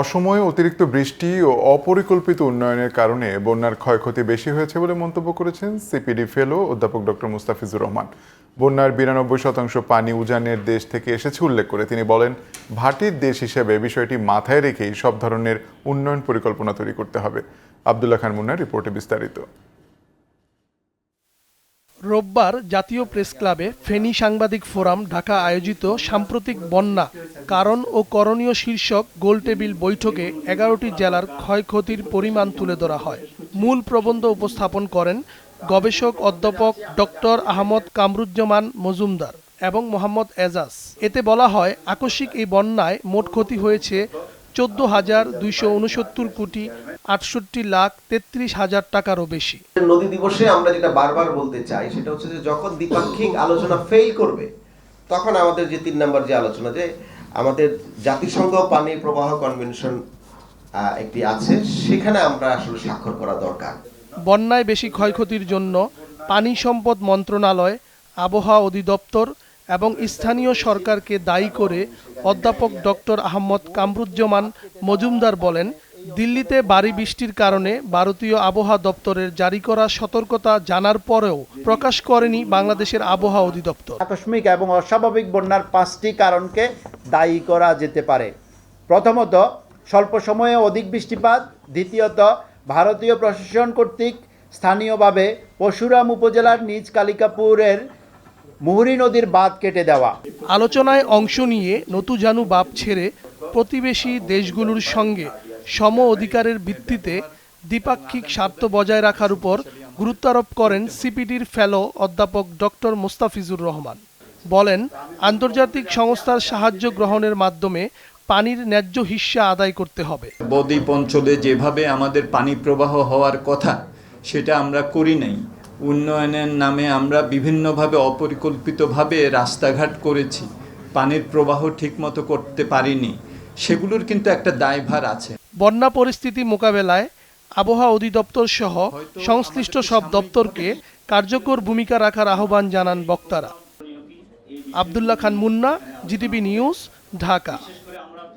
অসময়ে অতিরিক্ত বৃষ্টি ও অপরিকল্পিত উন্নয়নের কারণে বন্যার ক্ষয়ক্ষতি বেশি হয়েছে বলে মন্তব্য করেছেন সিপিডি ফেলো অধ্যাপক ডক্টর মুস্তাফিজুর রহমান। বন্যার বিরানব্বই শতাংশ পানি উজানের দেশ থেকে এসেছে উল্লেখ করে তিনি বলেন, ভাটির দেশ হিসেবে বিষয়টি মাথায় রেখেই সব ধরনের উন্নয়ন পরিকল্পনা তৈরি করতে হবে। আবদুল্লাহ খান মুন্নার রিপোর্টে বিস্তারিত। রোববার জাতীয় প্রেস ক্লাবে ফেনী সাংবাদিক ফোরাম ঢাকা আয়োজিত সাম্প্রতিক বন্যা, কারণ ও করণীয় শীর্ষক গোলটেবিল বৈঠকে এগারোটি জেলার ক্ষয়ক্ষতির পরিমাণ তুলে ধরা হয়। মূল প্রবন্ধ উপস্থাপন করেন গবেষক অধ্যাপক ডক্টর আহমদ কামরুজ্জামান মজুমদার এবং মোহাম্মদ এজাজ। এতে বলা হয়, আকস্মিক এই বন্যায় মোট ক্ষতি হয়েছে চোদ্দ হাজার দুইশো উনসত্তর কোটি আটষট্টি লাখ তেত্রিশ হাজার টাকারও বেশি। নদী দিবসে আমরা যেটা বারবার বলতে চাই সেটা হচ্ছে যে যখন দ্বিপাক্ষিক আলোচনা ফেল করবে তখন আমাদের যে তিন নম্বর যে আলোচনা যে আমাদের জাতিসংঘ পানি প্রবাহ কনভেনশন একটি আছে সেখানে আমরা আসলে স্বাক্ষর করা দরকার। বন্যায় বেশি ক্ষয়ক্ষতির জন্য পানি সম্পদ মন্ত্রণালয় আবহাওয়া অধিদপ্তর এবং স্থানীয় সরকারকে দায়ী করে অধ্যাপক ডক্টর আহমদ কামরুজ্জামান মজুমদার বলেন, দিল্লিতে বাড়ি বৃষ্টির কারণে ভারতীয় আবহাওয়া দপ্তরের জারি করা সতর্কতা জানার পরেও প্রকাশ করেনি বাংলাদেশের আবহাওয়া অধিদপ্তর। আকস্মিক এবং অস্বাভাবিক বন্যার পাঁচটি কারণকে দায়ী করা যেতে পারে। প্রথমত, স্বল্প সময়ে অধিক বৃষ্টিপাত। দ্বিতীয়ত, ভারতীয় প্রশাসন কর্তৃক স্থানীয়ভাবে পরশুরাম উপজেলার নিজ কালিকাপুরের মুহুরী নদীর বাঁধ কেটে দেওয়া। আলোচনায় অংশ নিয়ে নতুজানু বাপ ছেড়ে প্রতিবেশী দেশগুলোর সঙ্গে সম অধিকারের ভিত্তিতে দ্বিপাক্ষিক স্বার্থ বজায় রাখার উপর গুরুত্বারোপ করেন সিপিডির ফেলো অধ্যাপক ডক্টর মোস্তাফিজুর রহমান। বলেন আন্তর্জাতিক সংস্থার সাহায্য গ্রহণের মাধ্যমে পানির ন্যায্য হিস্যা আদায় করতে হবে। বদ্বীপ অঞ্চলে যেভাবে আমাদের পানি প্রবাহ হওয়ার কথা সেটা আমরা করি নাই। উন্নয়নের নামে আমরা বিভিন্নভাবে অপরিকল্পিতভাবে রাস্তাঘাট করেছি। পানির প্রবাহ ঠিকমতো করতে পারিনি। সেগুলোর কিন্তু একটা দায়ভার আছে। বন্যা পরিস্থিতি মোকাবেলায় আবহাওয়া অধিদপ্তর সহ সংশ্লিষ্ট সব দপ্তরকে কার্যকর ভূমিকা রাখার আহ্বান জানান বক্তারা। Abdullah Khan Munna GTV news Dhaka.